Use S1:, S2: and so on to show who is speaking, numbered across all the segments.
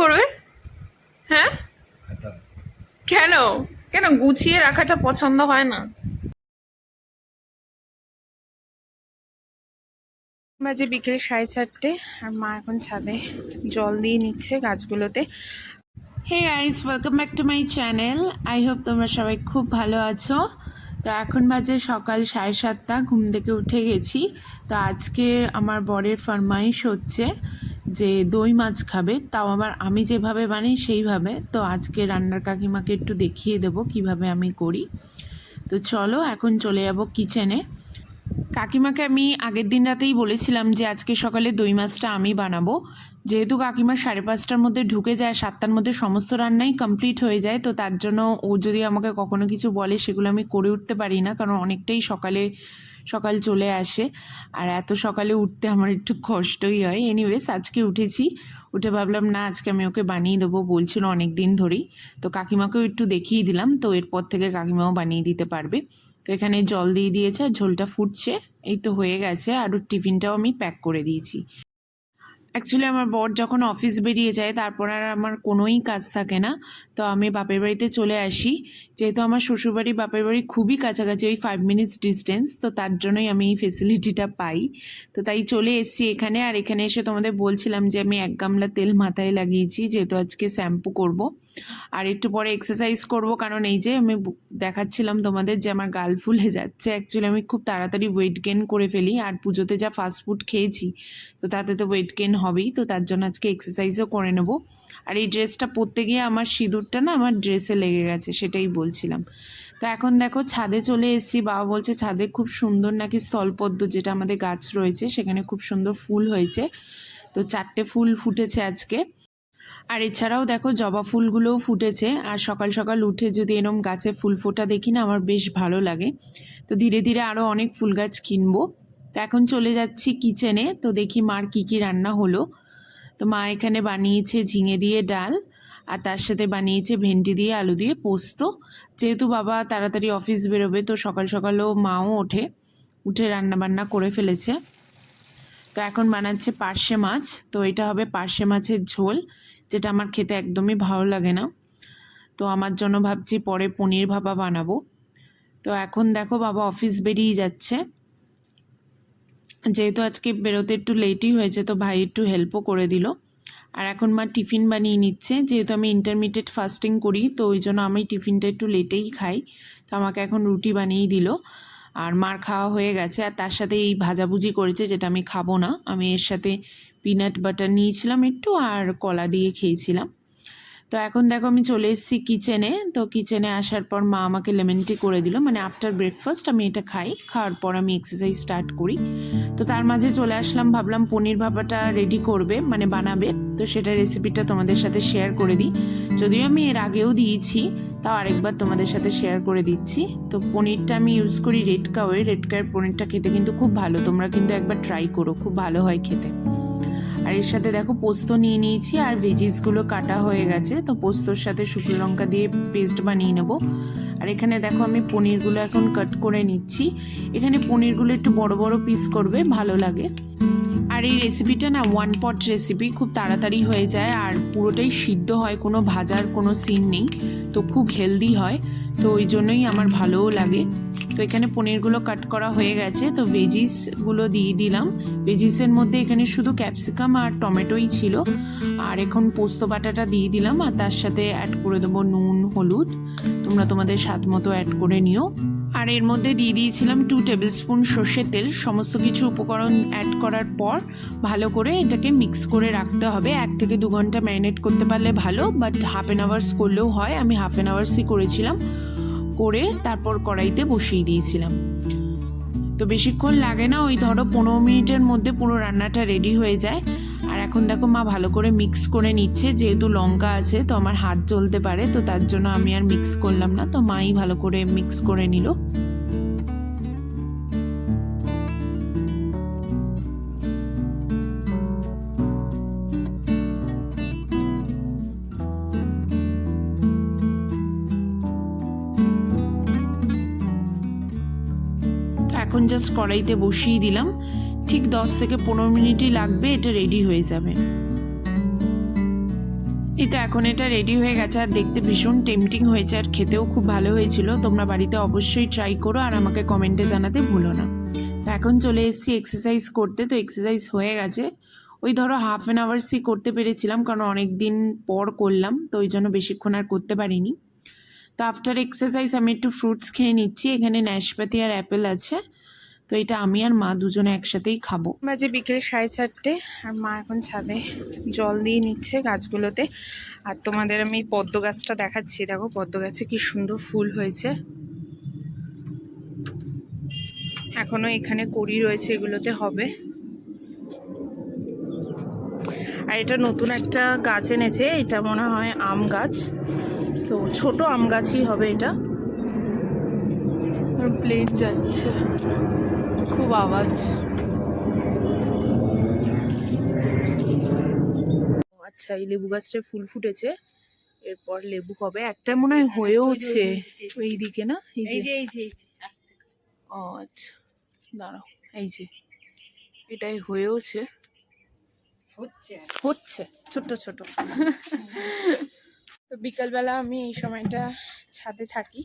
S1: করবে? হ্যাঁ? কেন? কেন গুছিয়ে রাখাটা পছন্দ হয় না? বাজে বিকেল সাড়ে চারটে, আর মা এখন ছাদে জল দিয়ে নিচ্ছে গাছগুলোতে। Hey guys welcome back to my channel I hope তোমরা সবাই খুব ভালো আছো। তো এখন বাজে সকাল সাড়ে সাতটা, ঘুম থেকে উঠে গেছি। তো আজকে আমার বরের ফরমাইশ হচ্ছে। যে দই মাছ খাবে, তাও আবার আমি যেভাবে বানাই সেইভাবে। তো আজকে রান্নার কাকিমাকে একটু দেখিয়ে দেবো কীভাবে আমি করি। তো চলো, এখন চলে যাব কিচেনে কাকিমাকে আমি আগের দিন রাতেই বলেছিলাম যে, আজকে সকালে দই মাছটা আমি বানাবো। যেহেতু কাকিমা সাড়ে পাঁচটার মধ্যে ঢুকে যায়, সাতটার মধ্যে সমস্ত রান্নাই কমপ্লিট হয়ে যায়, তো তার জন্য ও যদি আমাকে কখনো কিছু বলে, সেগুলো আমি করে উঠতে পারি না, কারণ অনেকটাই সকালে সকাল চলে আসে। আর এত সকালে উঠতে আমার একটু কষ্টই হয়। এনিওয়েজ আজকে উঠেছি। উঠে ভাবলাম, না, আজকে আমি ওকে বানিয়ে দেবো। বলছিল অনেক দিন ধরেই। তো কাকিমাকেও একটু দেখিয়ে দিলাম। তো এরপর থেকে কাকিমাও বানিয়ে দিতে পারবে। তো এখানে জল দিয়ে দিয়েছে, আর ঝোলটা ফুটছে। এই তো হয়ে গেছে। আর ওর টিফিনটাও আমি প্যাক করে দিয়েছি। অ্যাকচুয়ালি আমার বর যখন অফিস বেরিয়ে যায়, তারপর আর আমার কোনোই কাজ থাকে না। তো আমি বাপের বাড়িতে চলে আসি। যেহেতু আমার শ্বশুরবাড়ি বাপের বাড়ি খুবই কাছাকাছি, ওই ফাইভ মিনিটস ডিস্টেন্স তো তার জন্যই আমি এই ফেসিলিটিটা পাই। তো তাই চলে এসেছি এখানে, আর এখানে এসে তোমাদের বলছিলাম যে আমি এক গামলা তেল মাথায় লাগিয়েছি, যেহেতু আজকে শ্যাম্পু করব। আর একটু পরে এক্সারসাইজ করব, কারণ এই যে আমি দেখাচ্ছিলাম তোমাদের যে আমার গাল ফুলে যাচ্ছে। অ্যাকচুয়ালি আমি খুব তাড়াতাড়ি ওয়েট গেন করে ফেলি, আর পুজোতে যা ফাস্ট ফুড খেয়েছি, তো তাতে তো ওয়েট গেন হবেই, তো তার জন্য আজকে এক্সারসাইজও করে নেব। আর এই ড্রেসটা পরতে গিয়ে আমার সিঁদুরটা না আমার ড্রেসে লেগে গেছে, সেটাই বলছিলাম। তো এখন দেখো ছাদে চলে এসেছি, বাবা বলছে ছাদে খুব সুন্দর নাকি স্থলপদ্ম যেটা আমাদের গাছ রয়েছে, সেখানে খুব সুন্দর ফুল হয়েছে। তো চারটে ফুল ফুটেছে আজকে। আর এছাড়াও দেখো জবা ফুলগুলোও ফুটেছে, আর সকাল সকাল উঠে যদি এরম গাছে ফুল ফোটা দেখি না, আমার বেশ ভালো লাগে। তো ধীরে ধীরে আরও অনেক ফুল গাছ কিনবো। তো এখন চলে যাচ্ছি কিচেনে তো দেখি মার কী কী রান্না হলো। তো মা এখানে বানিয়েছে ঝিঙে দিয়ে ডাল আর তার সাথে বানিয়েছে ভেন্ডি দিয়ে আলু দিয়ে পোস্ত। যেহেতু বাবা তাড়াতাড়ি অফিস বেরোবে তো সকাল সকালও মাও ওঠে, উঠে রান্না বান্না করে ফেলেছে। তো এখন বানাচ্ছে পার্শে মাছ। তো এটা হবে পার্শে মাছের ঝোল, যেটা আমার খেতে একদমই ভালো লাগে না। তো আমার জন্য ভাবছি পরে পনির ভাপা বানাবো। তো এখন দেখো বাবা অফিস বেরিয়ে যাচ্ছে। যেহেতু আজকে বেরোতে একটু লেটই হয়েছে, তো ভাই একটু হেল্পও করে দিল। আর এখন মা টিফিন বানিয়ে নিচ্ছে, যেহেতু আমি ইন্টারমিডিয়েট ফাস্টিং করি, তো ওই জন্য আমি টিফিনটা একটু লেটেই খাই। তো আমাকে এখন রুটি বানিয়ে দিল। আর মার খাওয়া হয়ে গেছে, আর তার সাথে এই ভাজাভুজি করেছে, যেটা আমি খাব না। আমি এর সাথে পিনাট বাটার নিয়েছিলাম একটু, আর কলা দিয়ে খেয়েছিলাম। তো এখন দেখো আমি চলে এসেছি কিচেনে তো কিচেনে আসার পর মা আমাকে লেমন টি করে দিল। মানে আফটার ব্রেকফাস্ট আমি এটা খাই। খাওয়ার পর আমি এক্সারসাইজ স্টার্ট করি। তো তার মাঝে চলে আসলাম, ভাবলাম পনির ভাপাটা রেডি করবে মানে বানাবে। তো সেটা রেসিপিটা তোমাদের সাথে শেয়ার করে দিই। যদিও আমি এর আগেও দিয়েছি, তাও আরেকবার তোমাদের সাথে শেয়ার করে দিচ্ছি। তো পনিরটা আমি ইউজ করি রেড কাওয়ে রেড কাওয়ের পনিরটা খেতে কিন্তু খুব ভালো। তোমরা কিন্তু একবার ট্রাই করো, খুব ভালো হয় খেতে। আর এর সাথে দেখো পোস্ত নিয়ে নিয়েছি, আর ভেজিসগুলো কাটা হয়ে গেছে। তো পোস্তর সাথে শুকনো লঙ্কা দিয়ে পেস্ট বানিয়ে নেব। আর এখানে দেখো আমি পনিরগুলো এখন কাট করে নিচ্ছি। এখানে পনিরগুলো একটু বড় বড় পিস করবে, ভালো লাগে। আর এই রেসিপিটা না ওয়ান পট রেসিপি খুব তাড়াতাড়ি হয়ে যায়, আর পুরোটাই সিদ্ধ হয়, কোনো ভাজার কোনো সিন নেই। তো খুব হেলদি হয়, তো ওই জন্যই আমার ভালোও লাগে। তো এখানে পনিরগুলো কাট করা হয়ে গেছে। তো ভেজিসগুলো দিয়ে দিলাম। ভেজিসের মধ্যে এখানে শুধু ক্যাপসিকাম আর টমেটোই ছিল। আর এখন পোস্ত বাটাটা দিয়ে দিলাম। আর তার সাথে অ্যাড করে দেবো নুন, হলুদ। তোমরা তোমাদের স্বাদ মতো অ্যাড করে নিও। আর এর মধ্যে দিয়ে দিয়েছিলাম টু টেবিল স্পুন সর্ষের তেল। সমস্ত কিছু উপকরণ অ্যাড করার পর ভালো করে এটাকে মিক্স করে রাখতে হবে। এক থেকে দু ঘণ্টা ম্যারিনেট করতে পারলে ভালো বাট হাফ অ্যান আওয়ার্স করলেও হয়। আমি হাফ অ্যান আওয়ার্সই করেছিলাম। করে তারপর কড়াইতে বসিয়ে দিয়েছিলাম। তো বেশিক্ষণ লাগে না, ওই ধরো পনেরো মিনিটের মধ্যে পুরো রান্নাটা রেডি হয়ে যায়। আর এখন দেখো মা ভালো করে মিক্স করে নিচ্ছে, যেহেতু লঙ্কা আছে, তো আমার হাত জ্বলতে পারে, তো তার জন্য আমি আর মিক্স করলাম না, তো মাই ভালো করে মিক্স করে নিল। এখন জাস্ট কড়াইতে বসিয়ে দিলাম। ঠিক দশ থেকে পনেরো মিনিটই লাগবে, এটা রেডি হয়ে যাবে। এই তো এখন এটা রেডি হয়ে গেছে, আর দেখতে ভীষণ টেম্পটিং হয়েছে, আর খেতেও খুব ভালো হয়েছিল। তোমরা বাড়িতে অবশ্যই ট্রাই করো, আর আমাকে কমেন্টে জানাতে ভুলো না। তো এখন চলে এসেছি এক্সারসাইজ করতে, তো এক্সারসাইজ হয়ে গেছে। ওই ধরো হাফ অ্যান আওয়ার্সই করতে পেরেছিলাম, কারণ অনেক দিন পর করলাম, তো ওই জন্য বেশিক্ষণ আর করতে পারিনি। তো আফটার এক্সারসাইজ আমি একটু ফ্রুটস খেয়ে নিচ্ছি, এখানে ন্যাশপাতি আর অ্যাপেল আছে। তো এটা আমি আর মা দুজনে একসাথেই খাব। বাজে বিকেল সাড়ে চারটে, আর মা এখন ছাদে জল দিয়ে নিচ্ছে গাছগুলোতে। আর তোমাদের আমি পদ্ম গাছটা দেখাচ্ছি, দেখো পদ্ম গাছে কি সুন্দর ফুল হয়েছে। এখনও এখানে কড়ি রয়েছে, এগুলোতে হবে। আর এটা নতুন একটা গাছ এনেছে, এটা মনে হয় আম গাছ। তো ছোট আম গাছই হবে এটা। প্লেন যাচ্ছে। খুব আওয়াজ। ও আচ্ছা এই লেবু গাছটা ফুল ফুটেছে। এরপর লেবু হবে একটা মনে হয় হয়েওছে। ওই দিকে না? এই
S2: এই
S1: যে
S2: এই যে এই।
S1: ও আচ্ছা। দাঁড়াও এই যে। এটাই হয়েওছে।
S2: হচ্ছে।
S1: হচ্ছে ছোট ছোট তো বিকালবেলা আমি এই সময়টা ছাদে থাকি।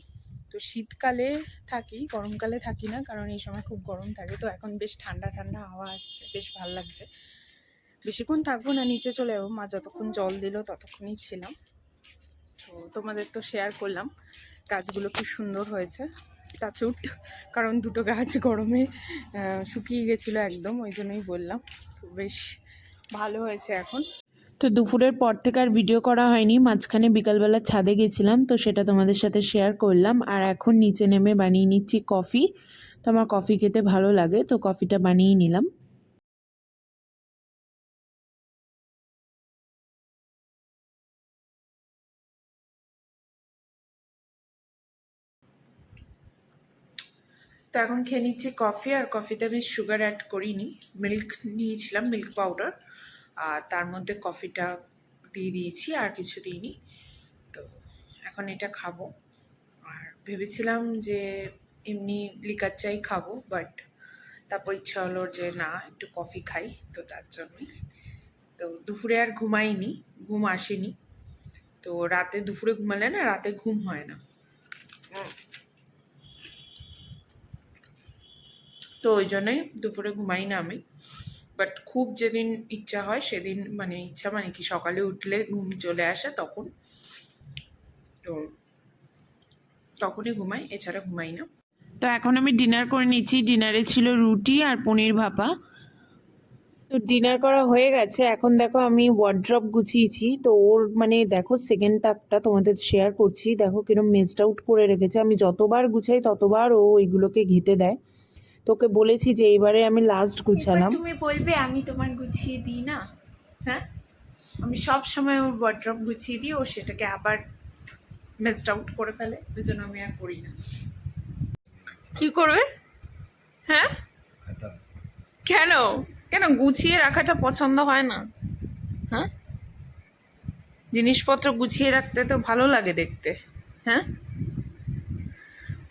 S1: তো শীতকালে থাকি, গরমকালে থাকি না, কারণ এই সময় খুব গরম থাকে। তো এখন বেশ ঠান্ডা ঠান্ডা হাওয়া আসছে, বেশ ভালো লাগছে। বেশিক্ষণ থাকব না, নিচে চলে যাব মা যতক্ষণ জল দিল ততক্ষণই ছিলাম। তো তোমাদের তো শেয়ার করলাম, গাছগুলো খুব সুন্দর হয়েছে। টাচুট কারণ দুটো গাছ গরমে শুকিয়ে গেছিল একদম, ওই জন্যই বললাম। তো বেশ ভালো হয়েছে এখন। তো দুপুরের পর থেকে আর ভিডিও করা হয়নি। মাঝখানে বিকালবেলা ছাদে গেছিলাম, তো সেটা তোমাদের সাথে শেয়ার করলাম। আর এখন নিচে নেমে বানিয়ে নিচ্ছি কফি তো আমার কফি খেতে ভালো লাগে, তো কফিটা বানিয়ে নিলাম। তো এখন খেয়ে নিচ্ছি কফি আর কফিতে আমি সুগার অ্যাড করিনি। মিল্ক নিয়েছিলাম মিল্ক পাউডার আর তার মধ্যে কফিটা দিয়ে দিয়েছি আর কিছু দিইনি। তো এখন এটা খাব। আর ভেবেছিলাম যে এমনি লিকার চাই খাব বাট তারপর ইচ্ছা হলো যে না একটু কফি খাই তো তার জন্যই। তো দুপুরে আর ঘুমাইনি ঘুম আসেনি। তো রাতে দুপুরে ঘুমালে না রাতে ঘুম হয় না। তো ওই জন্যই দুপুরে ঘুমাই না আমি। বাট খুব যেদিন ইচ্ছা হয় সেদিন মানে ইচ্ছা মানে কি সকালে উঠলে ঘুম চলে আসে তখন। তো তখনই ঘুমাই এছাড়া ঘুমাই না। তো এখন আমি ডিনার করে নিচ্ছি। ডিনারে ছিল রুটি আর পনির ভাপা। তো ডিনার করা হয়ে গেছে। এখন দেখো আমি ওয়ার্ড্রপ গুছিয়েছি। তো ওর মানে দেখো সেকেন্ড তাকটা তোমাদের শেয়ার করছি। দেখো কিরম মেসড আউট করে রেখেছে। আমি যতবার গুছাই ততবার ও ওইগুলোকে ঘেটে দেয়। তোকে বলেছি যে এইবারে আমি লাস্ট গুছালাম।
S2: তুমি বলবে আমি তোমার গুছিয়ে দিই না? হ্যাঁ? আমি সব সময় ওর ওয়ার্ড্রপ গুছিয়ে দিই ও সেটাকে আবার মেসড আউট করে ফেলে। ওই জন্য আমি আর করি না।
S1: কি করবে? হ্যাঁ? কেন? কেন? গুছিয়ে রাখাটা পছন্দ হয় না। হ্যাঁ? জিনিসপত্র গুছিয়ে রাখতে তো ভালো লাগে দেখতে। হ্যাঁ?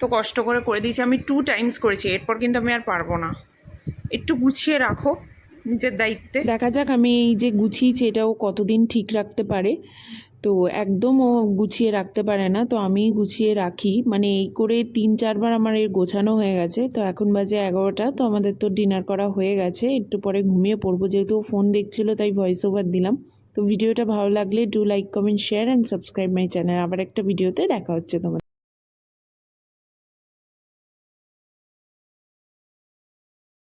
S1: তো কষ্ট করে করে দিয়েছি, আমি টু টাইমস করেছি, এরপর কিন্তু আমি আর পারব না। একটু গুছিয়ে রাখো নিজের দায়িত্বে। দেখা যাক, আমি এই যে গুছিয়েছি, এটাও কতদিন ঠিক রাখতে পারে। তো একদম ও গুছিয়ে রাখতে পারে না, তো আমি গুছিয়ে রাখি। মানে এই করে তিন, চারবার আমার এর গোছানো হয়ে গেছে, তো এখন বাজে এগারোটা, তো আমাদের তো ডিনার করা হয়ে গেছে। একটু পরে ঘুমিয়ে পড়ব, যেহেতু ফোন দেখছিল, তাই ভয়েস ওভার দিলাম। তো ভিডিওটা ভালো লাগলে do like comment share and subscribe my channel আবার একটা ভিডিওতে দেখা হচ্ছে তোমাদের।